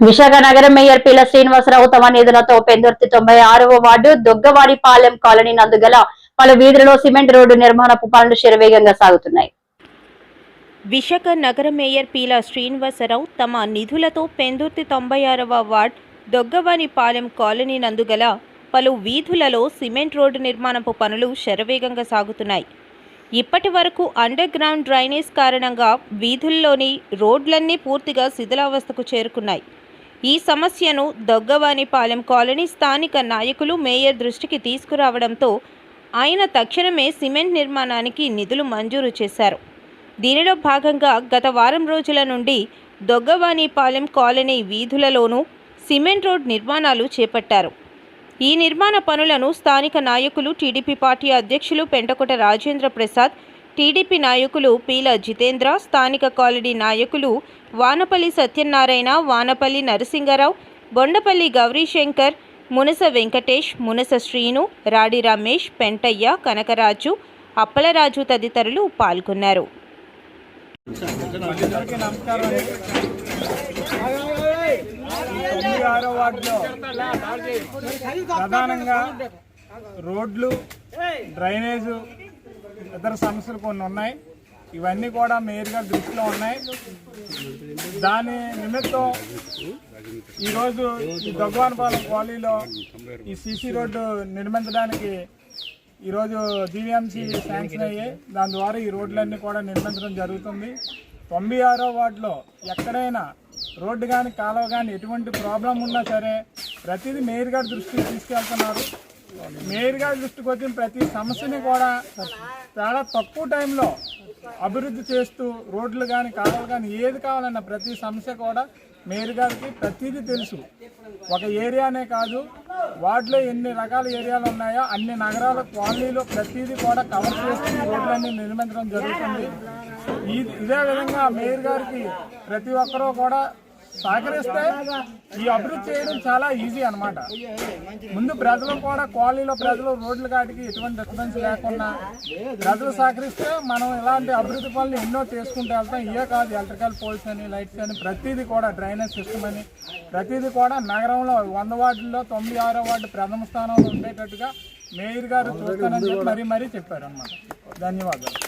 విశాఖ నగరం మేయర్ పిల్ల శ్రీనివాసరావు తమ నిధులతో పెందుర్తి తొంభై ఆరవ వార్డు దొగ్గవాడిపాలెం కాలనీ నందుగల పలు వీధులలో సిమెంట్ రోడ్డు నిర్మాణపు పనులు శరవేగంగా సాగుతున్నాయి. విశాఖ నగర మేయర్ పీల శ్రీనివాసరావు తమ నిధులతో పెందుర్తి తొంభై ఆరవ వార్డ్ దొగ్గవానిపాలెం కాలనీ నందుగల పలు వీధులలో సిమెంట్ రోడ్డు నిర్మాణపు పనులు శరవేగంగా సాగుతున్నాయి. ఇప్పటి వరకు అండర్ గ్రౌండ్ డ్రైనేజ్ కారణంగా వీధుల్లోని రోడ్లన్నీ పూర్తిగా శిథిలావస్థకు చేరుకున్నాయి. ఈ సమస్యను దొగ్గవానిపాలెం కాలనీ స్థానిక నాయకులు మేయర్ దృష్టికి తీసుకురావడంతో ఆయన తక్షణమే సిమెంట్ నిర్మాణానికి నిధులు మంజూరు చేశారు. దీనిలో భాగంగా గత వారం రోజుల నుండి దొగ్గవానిపాలెం కాలనీ వీధులలోనూ సిమెంట్ రోడ్ నిర్మాణాలు చేపట్టారు. ఈ నిర్మాణ పనులను స్థానిక నాయకులు టీడీపీ పార్టీ అధ్యక్షులు పెంటకొట రాజేంద్ర ప్రసాద్ టీడీపీ నాయకులు పీల జితేంద్ర స్థానిక కాలనీ నాయకులు వానపల్లి సత్యనారాయణ వానపల్లి నరసింగరావు బొండపల్లి గౌరీశంకర్ మునస వెంకటేష్ మునస శ్రీను రాడి రమేష్ పెంటయ్య కనకరాజు అప్పలరాజు తదితరులు పాల్గొన్నారు. ప్రధానంగా రోడ్లు డ్రైనేజు ఇతర సమస్యలు కొన్ని ఉన్నాయి. ఇవన్నీ కూడా మేయర్గా దృష్టిలో ఉన్నాయి. దాని నిమిత్తం ఈరోజు ఈ దొగ్గవానపాలెం కాలనీలో ఈ సీసీ రోడ్డు నిర్మించడానికి ఈరోజు జీవీఎంసీ శాంక్షన్ అయ్యాయి దాని ద్వారా ఈ రోడ్లన్నీ కూడా నిర్మించడం జరుగుతుంది. తొంభై ఆరో వార్డులో ఎక్కడైనా రోడ్డు కానీ కాలువ కానీ ఎటువంటి ప్రాబ్లం ఉన్నా సరే ప్రతిదీ మేయర్ గారి దృష్టికి తీసుకెళ్తున్నారు. మేయర్ గారి దృష్టికి వచ్చిన ప్రతి సమస్యని కూడా చాలా తక్కువ టైంలో అభివృద్ధి చేస్తూ రోడ్లు కానీ కాలువలు కానీ ఏది కావాలన్నా ప్రతి సమస్య కూడా మేయర్ గారికి ప్రతిదీ తెలుసు. ఒక ఏరియానే కాదు వార్డులో ఎన్ని రకాల ఏరియాలు ఉన్నాయో అన్ని నగరాల కాలనీలో ప్రతిదీ కూడా కవర్ చేస్తూ రోడ్లన్నీ నిర్మించడం జరుగుతుంది. ఇదే విధంగా మేయర్ గారికి ప్రతి ఒక్కరూ కూడా సహకరిస్తే ఈ అభివృద్ధి చేయడం చాలా ఈజీ అనమాట ముందు ప్రజలు కూడా కాలనీలో ప్రజలు రోడ్ల కాటికి ఎటువంటి డిస్టర్బెన్స్ లేకుండా ప్రజలు సహకరిస్తే మనం ఇలాంటి అభివృద్ధి పనులు ఎన్నో చేసుకుంటూ వెళ్తాం. ఇవే కాదు ఎలక్ట్రికల్ పోల్స్ అని లైట్స్ అని ప్రతిదీ కూడా డ్రైనేజ్ సిస్టమ్ అని. ప్రతిదీ కూడా నగరంలో వంద వార్డుల్లో తొమ్మిది ఆరో వార్డు ప్రథమ స్థానంలో ఉండేటట్టుగా మేయర్ గారు చూస్తానని చెప్పి మరీ మరీ చెప్పారు అన్నమాట ధన్యవాదాలు.